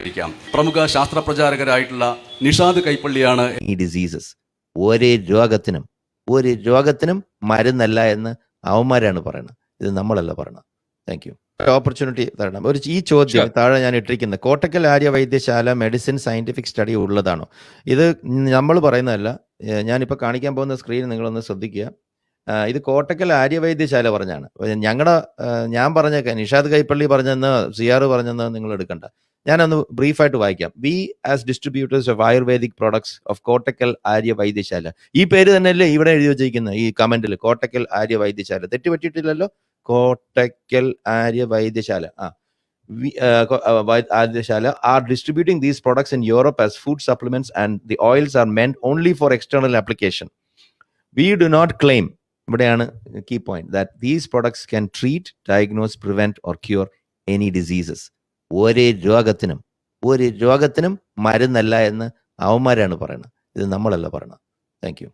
ഇരിക്കാം. പ്രമുഖ ശാസ്ത്ര പ്രചാരകരായിട്ടുള്ള നിഷാദ് കൈപ്പള്ളിയാണ് ഈ ഡിസീസസ് ഒരു രോഗത്തിനും ഒരു രോഗത്തിനും മരുന്നല്ല എന്ന് അവന്മാരാണ് പറയുന്നത് ഇത് നമ്മളല്ല പറയണത്. താങ്ക് യു ഓപ്പർച്യൂണിറ്റി തരണം. ഒരു ഈ ചോദ്യം താഴെ ഞാൻ ഇട്ടിരിക്കുന്നത് Kottakkal Arya Vaidyasala medicine scientific study ഉള്ളതാണോ? ഇത് നമ്മൾ പറയുന്നതല്ല. ഞാനിപ്പോൾ കാണിക്കാൻ പോകുന്ന സ്ക്രീൻ നിങ്ങളൊന്ന് ശ്രദ്ധിക്കുക. ഇത് കോട്ടക്കൽ ആര്യ വൈദ്യശാല പറഞ്ഞാണ്. ഞങ്ങളുടെ ഞാൻ പറഞ്ഞ നിഷാദ് കൈപ്പള്ളി പറഞ്ഞെന്ന് സിയാറ് പറഞ്ഞെന്ന് നിങ്ങൾ എടുക്കണ്ട. ഞാനൊന്ന് ബ്രീഫായിട്ട് വായിക്കാം we as distributors of ayurvedic products of Kottakkal Arya Vaidyasala ഈ പേര് തന്നെയല്ലേ ഇവിടെ എഴുതി വെച്ചിരിക്കുന്നത് ഈ കമന്റിൽ കോട്ടക്കൽ ആര്യ വൈദ്യശാല തെറ്റ് പറ്റിയിട്ടില്ലല്ലോ കോട്ടക്കൽ ആര്യ വൈദ്യശാല ആ we, uh, co- uh, Vai- Adyashala are distributing these products in Europe as food supplements, and the oils are meant only for external application. We do not claim, ഇവിടെയാണ് key point, that these products can treat, diagnose, prevent, or cure any diseases. ഒരു രോഗത്തിനും ഒരു രോഗത്തിനും മരുന്നല്ല എന്ന് അവന്മാരാണ് പറയുന്നത് ഇത് നമ്മളല്ല പറയണത്. Thank